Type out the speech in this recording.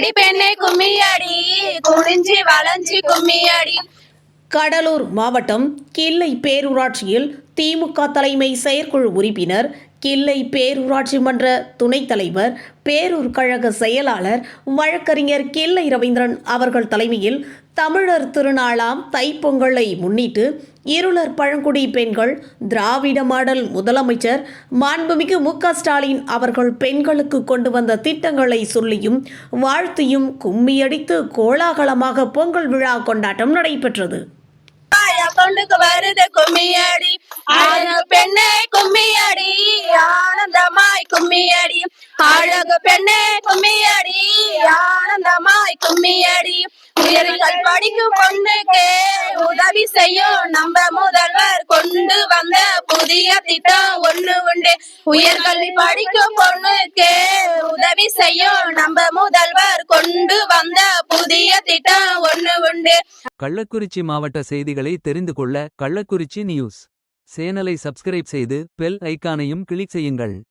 அடி பெண்ணை கும்மியடி. குனிஞ்சி வளைஞ்சி கும்மியடி. கடலூர் மாவட்டம் கிள்ளை பேரூராட்சியில் திமுக தலைமை செயற்குழு உறுப்பினர் கிள்ளை பேரூராட்சி மன்ற துணைத் தலைவர் பேரூர் கழக செயலாளர் வழக்கறிஞர் கிள்ளை ரவீந்திரன் அவர்கள் தலைமையில் தமிழர் திருநாளாம் தைப்பொங்கலை முன்னிட்டு இருளர் பழங்குடி பெண்கள் திராவிட மாடல் முதலமைச்சர் மாண்புமிகு மு ஸ்டாலின் அவர்கள் பெண்களுக்கு கொண்டு வந்த திட்டங்களை சொல்லியும் வாழ்த்தியும் கும்மியடித்து கோலாகலமாக பொங்கல் விழா கொண்டாட்டம் நடைபெற்றது. அக்கௌண்டுக்கு வருது கும்மியடி. கும்மியடி. அழகு பெண்ணே கும்மியடி. ஆனந்தமாய் கும்மியடி. உயர்கள் படிக்கும் பொண்ணுக்கு உதவி செய்யும் நம்ம முதல்வர் கொண்டு வந்த புதிய திட்டம் ஒண்ணு உண்டு. உயர்கல்வி படிக்கும் பொண்ணுக்கு உதவி செய்யும் நம்ம முதல்வர் கொண்டு வந்த புதிய திட்டம் ஒண்ணு உண்டு. கள்ளக்குறிச்சி மாவட்ட செய்திகளை தெரிந்து கொள்ள கள்ளக்குறிச்சி நியூஸ். சேனலை சப்ஸ்கிரைப் செய்து பெல் ஐக்கானையும் கிளிக் செய்யுங்கள்.